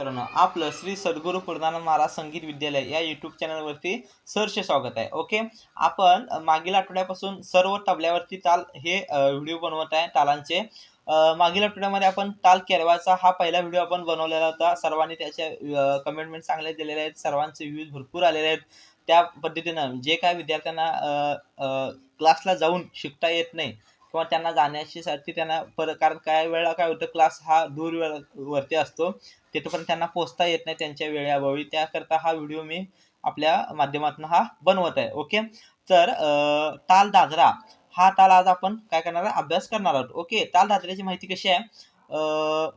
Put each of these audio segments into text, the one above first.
मित्रांनो आपलं श्री सद्गुरू पूर्णानंद महाराज संगीत विद्यालय या यूट्यूब चॅनलवरती सरचे स्वागत आहे ओके आपण मागील आठवड्यापासून सर्व तबल्यावरती ताल हे व्हिडिओ बनवत आहे तालांचे. मागील आठवड्यामध्ये आपण ताल केरवाचा हा पहिला व्हिडिओ आपण बनवलेला होता. सर्वांनी त्याच्या कमेंटमेंट चांगले दिलेले आहेत. सर्वांचे व्ह्यूज भरपूर आलेले आहेत. त्या पद्धतीनं जे काय विद्यार्थ्यांना क्लासला जाऊन शिकता येत नाही किंवा त्यांना जाण्याची साठी त्यांना पर कारण काय वेळा काय होतं क्लास हा दूर वेळ- वरती असतो. तिथपर्यंत त्यांना पोचता येत नाही त्यांच्या वेळेअभावी. त्याकरता हा व्हिडिओ मी आपल्या माध्यमातून हा बनवत आहे. ओके तर ताल दादरा. हा ताल आज आपण काय करणार आहे अभ्यास करणार आहोत. ओके ताल दादऱ्याची माहिती कशी आहे?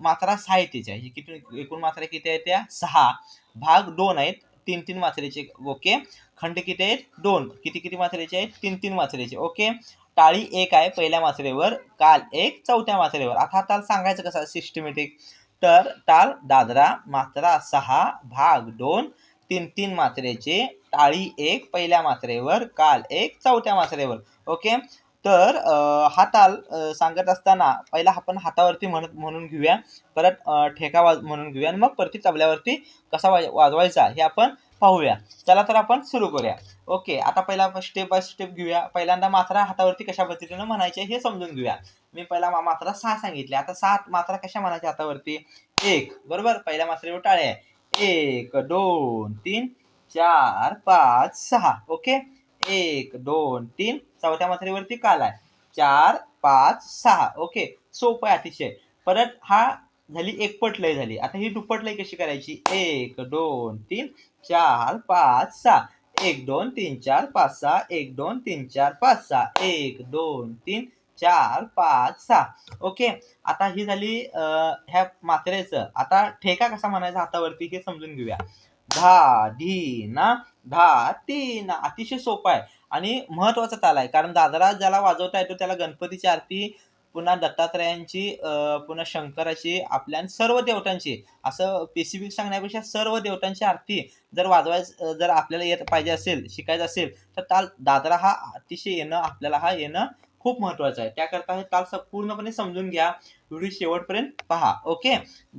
मात्रा सहा आहे किती एकूण मात्रा किती आहेत त्या? सहा. भाग दोन आहेत. तीन तीन मात्रेचे. ओके खंड किती आहेत? दोन. किती किती मात्रेचे आहेत? तीन तीन मात्रेचे. ओके टाळी एक आहे पहिल्या मात्रेवर काल एक चौथ्या मात्रेवर आता हा ताल सांगायचं कसा? सिस्टमॅटिक तर ताल दादरा मात्रा सहा भाग दोन तीन तीन मात्रेचे. टाळी एक पहिल्या मात्रेवर काल एक चौथ्या मात्रेवर. ओके? तर हा ताल सांगत असताना पहिला आपण हातावरती म्हणत म्हणून घेऊया. परत ठेका वाज म्हणून घेऊया. आणि मग परती तबल्यावरती कसा वाज वाजवायचा हे आपण पाहूया. चला तर आपण सुरू करूया. ओके आता पहिला स्टेप बाय स्टेप घेऊया. पहिल्यांदा मात्रा हातावरती कशा पद्धतीनं म्हणायचे हे समजून घेऊया. मी पहिला मात्रा सहा सांगितले आता सात मात्रा कशा म्हणायच्या हातावरती? एक बरोबर? पहिल्या मात्रेवर टाळे. आहे एक दोन तीन चार पाच सहा. ओके एक दोन तीन. चौथ्या मात्रेवरती काल आहे. चार पाच सहा. ओके सोपं आहे अतिशय. परत हा झाली एकपट लय झाली. आता ही दुप्पट लय कशी करायची? एक दोन तीन चार पाच सहा. एक दोन तीन चार पाच सहा. एक दोन तीन चार पाच सहा. एक दोन तीन चार पाच सहा. ओके? आता ही झाली ह्या मात्रेचं. आता ठेका कसा म्हणायचा हातावरती हे समजून घेऊया. धा धी ना धा ती ना. अतिशय सोपा आहे. आणि महत्त्वाचा ताल आहे. कारण दादरा ज्याला वाजवता येतो त्याला गणपतीची आरती पुन्हा दत्तात्रयांची पुन्हा शंकराची आपल्या आणि सर्व देवतांची. असं स्पेसिफिक सांगण्यापेक्षा सर्व देवतांची आरती जर वाजवायचं जर आपल्याला येत पाहिजे असेल शिकायचं असेल तर ताल दादरा हा अतिशय येणं आपल्याला हा येणं खूप महत्वाचं आहे. त्याकरता हे ताल पूर्णपणे समजून घ्या. व्हिडिओ शेवटपर्यंत पहा. ओके?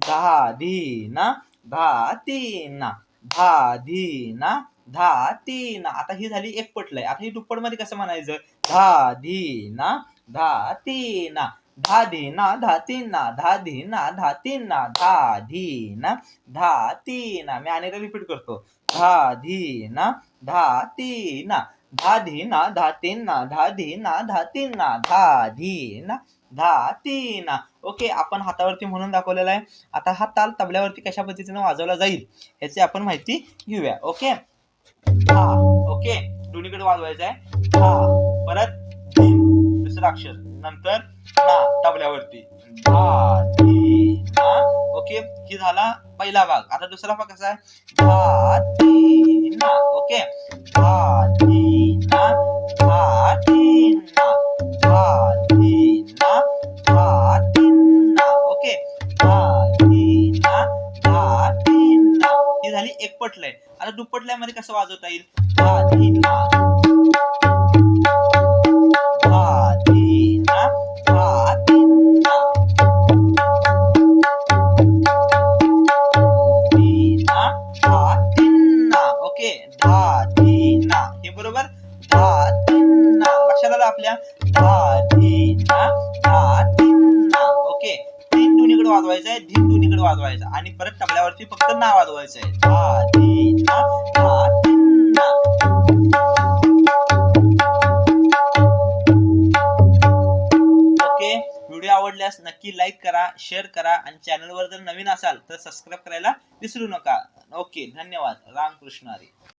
धा धी ना धा तीन ना धा धी ना धा तीन ना आता ही झाली एक पटलंय. आता ही दुप्पटमध्ये कसं म्हणायचं? धा धी ना धा धाधीना ना धा धी ना धातीना धा धी ना धा धी ना धा तीन. ना मी अनेकदा रिपीट करतो. धा धी ना धा तीन ना धा धी ना धा धी ना धा धी ना ना ओके आपण हातावरती म्हणून दाखवलेला आहे. आता हा ताल तबल्यावरती कशा पद्धतीने वाजवला जाईल याची आपण माहिती घेऊया. ओके ओके दोन्हीकडे वाजवायचं आहे. परत अक्षर. नंतर ना तबल्यावरती. धा धी ना ओके हे झाला पहिला भाग. आता दुसरा भाग कसा आहे? धा धी ना. ओके. धा धी ना. धा धी ना. धा धी ना. धा ना. ओके. धा धी ना. धा ना. ही झाली एकपट लय आता दुप्पटमध्ये कसं वाजवता येईल? धा धी ना. ओके धा धी ना हे बरोबर? धा ना लक्षात आलं आपल्या? धा धी ना धा तीन ना ओके. तीन दोन्हीकडे वाजवायचं आहे धीन दोन्हीकडे वाजवायचं. आणि परत तबल्यावरती फक्त ना वाजवायचं आहे धा धी ना धा आवडल्यास नक्की लाईक करा शेअर करा आणि चॅनलवर जर नवीन असाल तर सबस्क्राईब करायला विसरू नका. ओके धन्यवाद. रामकृष्ण हरी.